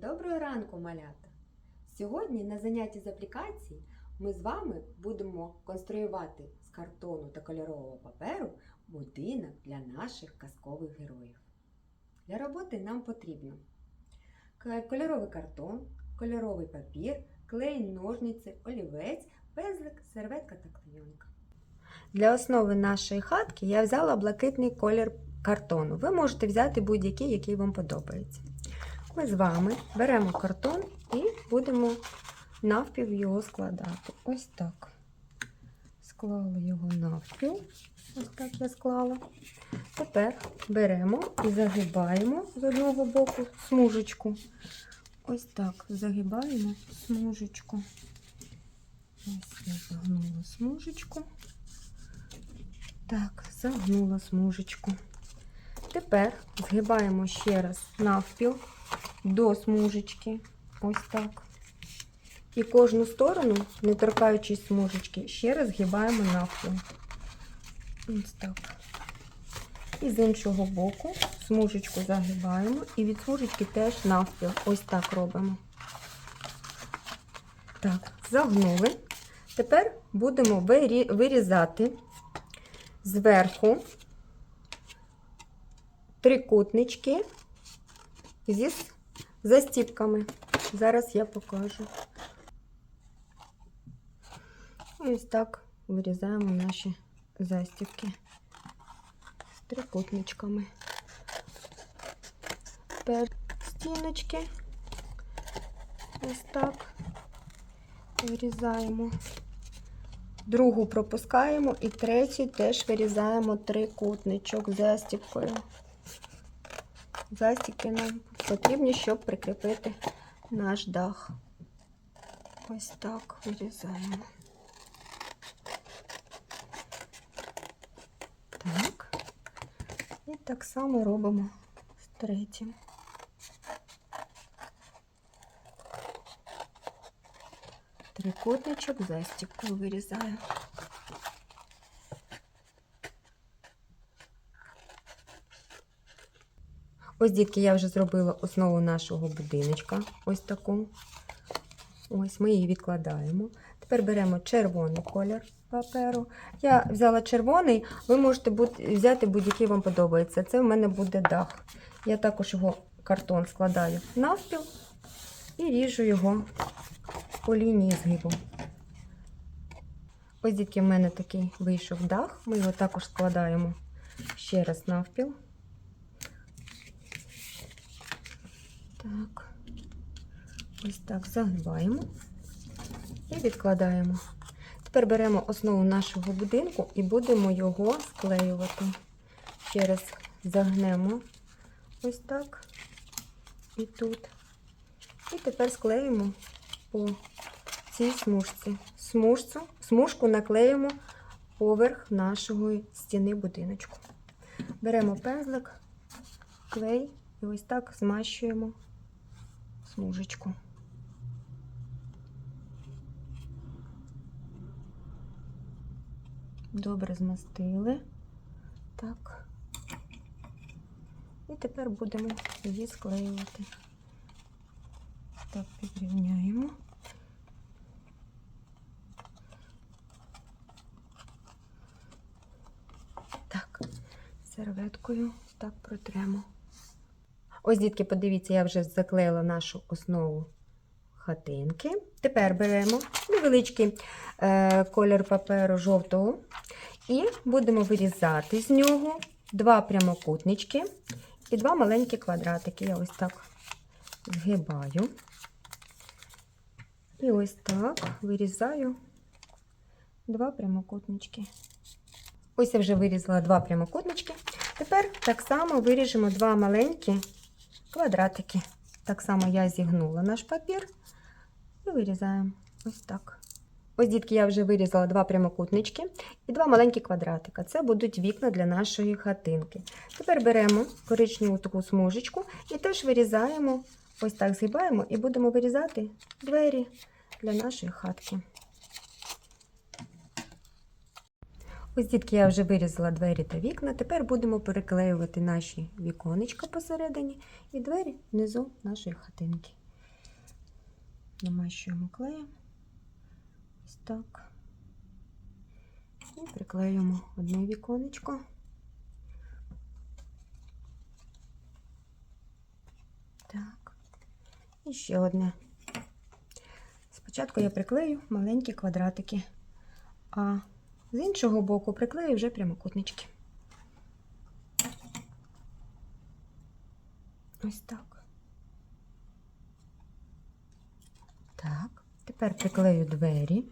Доброго ранку, малята! Сьогодні на занятті з аплікації ми з вами будемо конструювати з картону та кольорового паперу будинок для наших казкових героїв. Для роботи нам потрібно кольоровий картон, кольоровий папір, клей, ножниці, олівець, пензлик, серветка та клейонка. Для основи нашої хатки я взяла блакитний колір картону. Ви можете взяти будь-який, який вам подобається. Ми з вами беремо картон і будемо навпіл його складати. Ось так. Склали його навпіл. Ось так я склала. Тепер беремо і загибаємо з одного боку смужечку. Ось так загибаємо смужечку. Ось я загнула смужечку. Так, загнула смужечку. Тепер згибаємо ще раз навпіл до смужечки. Ось так. І кожну сторону, не торкаючись смужечки, ще раз згибаємо навпіл. Ось так. І з іншого боку смужечку загибаємо і від смужечки теж навпіл. Ось так робимо. Так, загнули. Тепер будемо вирізати зверху трикутнички зі с- застіпками. Зараз я покажу. Ось так вирізаємо наші застіпки з трикутничками. Тепер стіночки. Ось так вирізаємо. Другу пропускаємо і третю теж вирізаємо трикутничок застіпкою. Застіпки нам потрібні, щоб прикріпити наш дах. Ось так вирізаємо. Так. І так само робимо з третім. Трикутничок застіпкою вирізаю. Ось, дітки, я вже зробила основу нашого будиночка. Ось таку. Ось ми її відкладаємо. Тепер беремо червоний колір паперу. Я взяла червоний, ви можете взяти будь-який вам подобається. Це в мене буде дах. Я також його картон складаю навпіл і ріжу його по лінії згибу. Ось дітки, в мене такий вийшов дах. Ми його також складаємо ще раз навпіл. Так, ось так загибаємо і відкладаємо. Тепер беремо основу нашого будинку і будемо його склеювати. Ще раз загнемо ось так і тут. І тепер склеїмо по цій смужці. Смужцю, смужку наклеїмо поверх нашої стіни будиночку. Беремо пензлик, клей і ось так змащуємо смужечку. Добре змастили. Так. І тепер будемо її склеювати. Так, підрівняємо. Так, серветкою так протремо. Ось, дітки, подивіться, я вже заклеїла нашу основу хатинки. Тепер беремо невеличкий е, колір паперу жовтого і будемо вирізати з нього два прямокутнички і два маленькі квадратики. Я ось так згибаю. І ось так вирізаю два прямокутнички. Ось я вже вирізала два прямокутнички. Тепер так само виріжемо два маленькі квадратики. Так само я зігнула наш папір і вирізаємо ось так. Ось, дітки, я вже вирізала два прямокутнички і два маленькі квадратика. Це будуть вікна для нашої хатинки. Тепер беремо коричневу таку смужечку і теж вирізаємо, ось так згибаємо і будемо вирізати двері для нашої хатки. Ось, дітки, я вже вирізала двері та вікна. Тепер будемо переклеювати наші віконечка посередині і двері внизу нашої хатинки. намащуємо клеєм. Ось так. І приклеюємо одне віконечко. Так. І ще одне. Спочатку я приклею маленькі квадратики, а з іншого боку приклею вже прямокутнички. Ось так. Так, тепер приклею двері.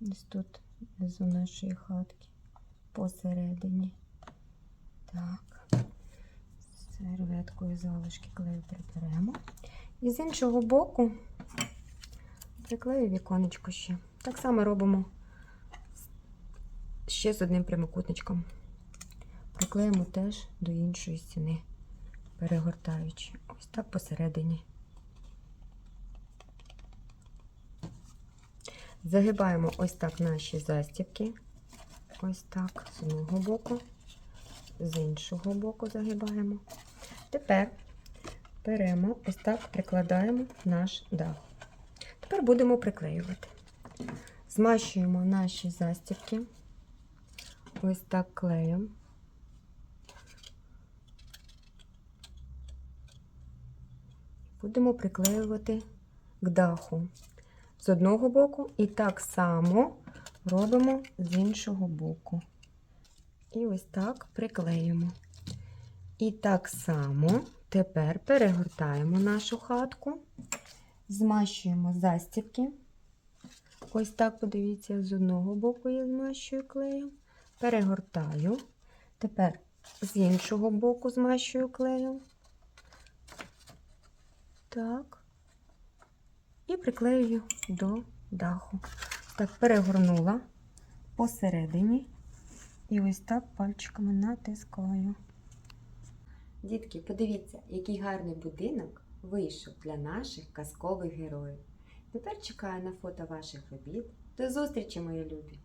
Ось тут внизу нашої хатки посередині. Так. Серветкою залишки клею приберемо. І з іншого боку приклею віконечко ще. Так само робимо ще з одним прямокутничком. Приклеїмо теж до іншої стіни, перегортаючи. Ось так посередині. Загибаємо ось так наші застібки. Ось так, з одного боку, з іншого боку загибаємо. Тепер беремо, ось так прикладаємо наш дах. Тепер будемо приклеювати. Змащуємо наші застібки. Ось так клеєм. Будемо приклеювати к даху з одного боку і так само робимо з іншого боку. І ось так приклеїмо. І так само тепер перегортаємо нашу хатку, змащуємо застібки. Ось так, подивіться, з одного боку я змащую клеєм, перегортаю. Тепер з іншого боку змащую клеєм. Так. І приклеюю до даху. Так, перегорнула посередині. І ось так пальчиками натискаю. Дітки, подивіться, який гарний будинок вийшов для наших казкових героїв. Тепер чекаю на фото ваших робіт. До зустрічі, мої любі!